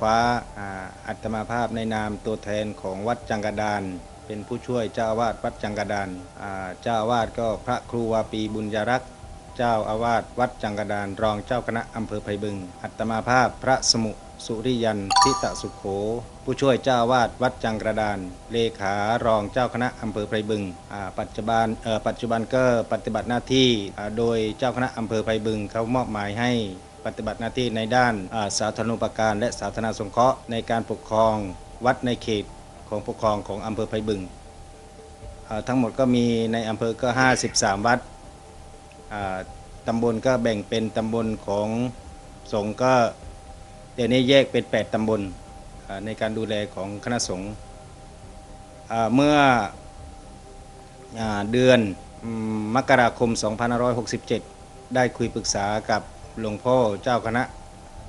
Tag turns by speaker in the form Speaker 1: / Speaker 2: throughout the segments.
Speaker 1: ฟ้าอัตมาภาพในนามตัวแทนของวัดจังกระดานเป็นผู้ช่วยเจ้าอาวาสวัดจังกระดานเจ้าอาวาสก็พระครูวาปีบุญยรักษ์เจ้าอาวาสวัดจังกระดานรองเจ้าคณะอำเภอไผ่บึง อัตมาภาพพระสมุสุริยันทิตสุขโข ผู้ช่วยเจ้าอาวาสวัดจังกระดาน เลขารองเจ้าคณะอำเภอไผ่บึงปัจจุบันปัจจุบันก็ปฏิบัติหน้าที่โดยเจ้าคณะอำเภอไผ่บึงเขามอบหมายให้ ปฏิบัติหน้าที่ในด้านาสาธารณูปการและสาธารณสงเคราะห์ในการปกครองวัดในเขตของปกครองของอำเภอไผ่บึง ทั้งหมดก็มีในอำเภอก็ 53 วัดอ่าตำบลก็แบ่งเป็นตำบลของสงฆ์ก็เดี๋ยวนี้แยกเป็น 8 ตำบลในการดูแลของคณะสงฆ์เมื่ออเดือนมมกราคม 2567 ได้คุยปรึกษากับ หลวงพ่อเจ้าคณะ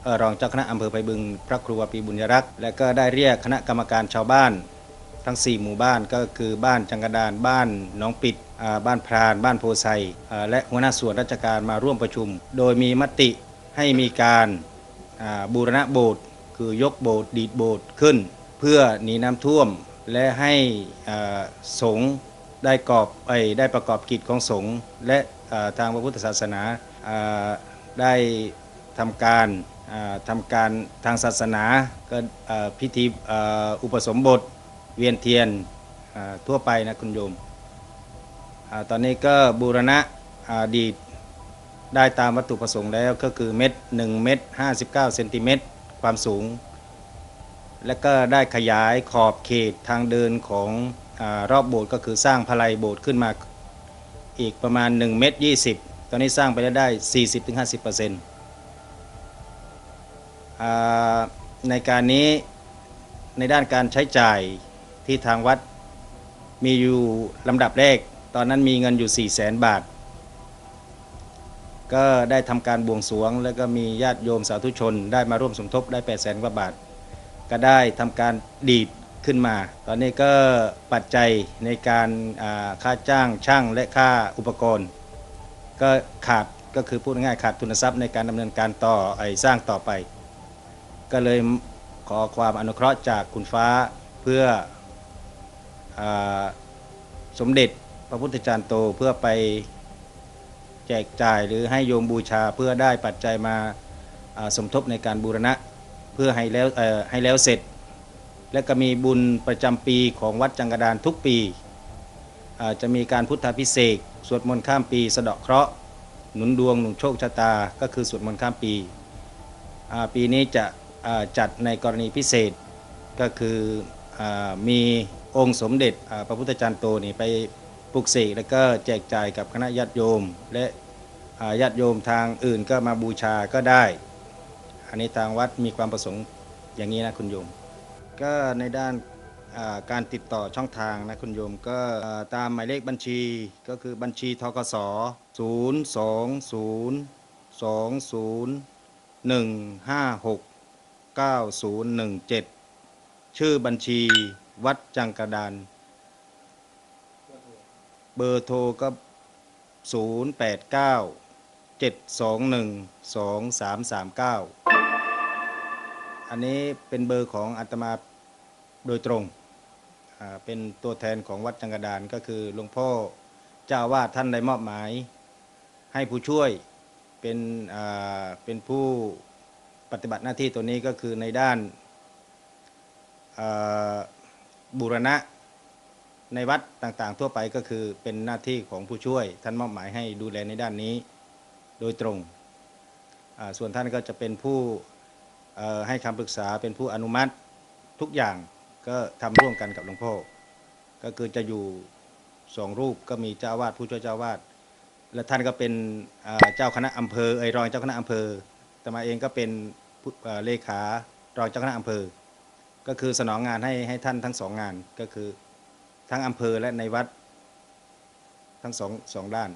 Speaker 1: ออรองเจ้าคณะอำเภอไผ่บึงพระครูวปีบุญยรักษ์และก็ได้เรียกคณะกรรมการชาวบ้าน ทั้ง 4 หมู่บ้านก็คือบ้านจังกระดานบ้านหนองปิดบ้านพราน บ้านโพไซและหัวหน้าส่วนราชการมาร่วมประชุม โดยมีมติให้มีการบูรณะโบสถ์คือยกโบสถ์ดีดโบสถ์ขึ้น เพื่อหนีน้ำท่วมและให้สงฆ์ได้กอบไอได้ประกอบกิจของสงฆ์และทางพระพุทธศาสนา ได้ทำการทำการทางศาสนาก็พิธีอุปสมบทเวียนเทียนทั่วไปนะคุณโยมอตอนนี้ก็บูรณะอดีตได้ตามวัตถุประสงค์แล้วก็คือเม็ด1เม็ด59เซนติเมตรความสูง และก็ได้ขยายขอบเขตทางเดินของอรอบโบสถ์ก็คือสร้างพลายโบสถ์ขึ้นมาอีกประมาณ 1 เม็ด20 ตอนนี้สร้างไปแล้วได้ 40-50%ในการนี้ในด้านการใช้จ่ายที่ทางวัดมีอยู่ลำดับแรก ตอนนั้นมีเงินอยู่ 4 0 0แสนบาท ก็ได้ทำการบวงสรวง แล้วก็มีญาติโยมสาธุชน ได้มาร่วมสมทบได้ 8 0 0แสนกว่าบาท ก็ได้ทำการดีดขึ้นมา ตอนนี้ก็ปัจจัยในการค่าจ้างช่างและค่าอุปกรณ์ ก็ขาดก็คือพูดง่ายขาดทุนทรัพย์ในการดำเนินการต่อไอ้สร้างต่อไป ก็เลยขอความอนุเคราะห์จากคุณฟ้าเพื่ออสมเด็จพระพุทธจารย์โตเพื่อไปแจกจ่ายหรือให้โยมบูชาเพื่อได้ปัจจัยมาสมทบในการบูรณะเพื่อให้แล้วให้แล้วเสร็จ และก็มีบุญประจำปีของวัดจังกระดานทุกปี จะมีการพุทธาพิเศษสวดมนต์ข้ามปีสะเดาะเคราะห์หนุนดวงหนุนโชคชะตา ก็คือสวดมนต์ข้ามปี ปีนี้จะจัดในกรณีพิเศษก็คืออมีองค์สมเด็จพระพุทธจารย์โตนี่ไปปลุกเสกแล้วก็แจกจ่ายกับคณะญาติโยม และญาติโยมทางอื่นก็มาบูชาก็ได้ อันนี้ทางวัดมีความประสงค์อย่างนี้นะคุณโยม ก็ในด้าน การติดต่อช่องทางนะคุณโยมก็ตามหมายเลขบัญชีก็คือบัญชีทกส0 2 0 2 0 1 5 6 9017 ชื่อบัญชีวัดจังกระดาน เบอร์โทรก็ 089 721 2339 อันนี้เป็นเบอร์ของอาตมาโดยตรง เป็นตัวแทนของวัดจังกระดานก็คือหลวงพ่อเจ้าวาดท่านได้มอบหมาย ให้ผู้ช่วยเป็นเป็นผู้ปฏิบัติหน้าที่ตัวนี้ก็คือในด้านบูรณะในวัดต่างๆ ทั่วไปก็คือเป็นหน้าที่ของผู้ช่วย ท่านมอบหมายให้ดูแลในด้านนี้โดยตรง ส่วนท่านก็จะเป็นผู้ให้คำปรึกษาเป็นผู้อนุมัติทุกอย่าง ก็ทำร่วมกันกับหลวงพ่อ ก็คือจะอยู่สองรูปก็มีเจ้าวาดผู้ช่วยเจ้าวาดและท่านก็เป็นเจ้าคณะอำเภอเอรองเจ้าคณะอำเภอแต่มาเองก็เป็นเอ่อเลขารองเจ้าคณะอำเภอ ก็คือสนองงานให้ให้ท่านทั้งสองงานก็คือทั้งอำเภอและในวัดทั้งสองสองด้าน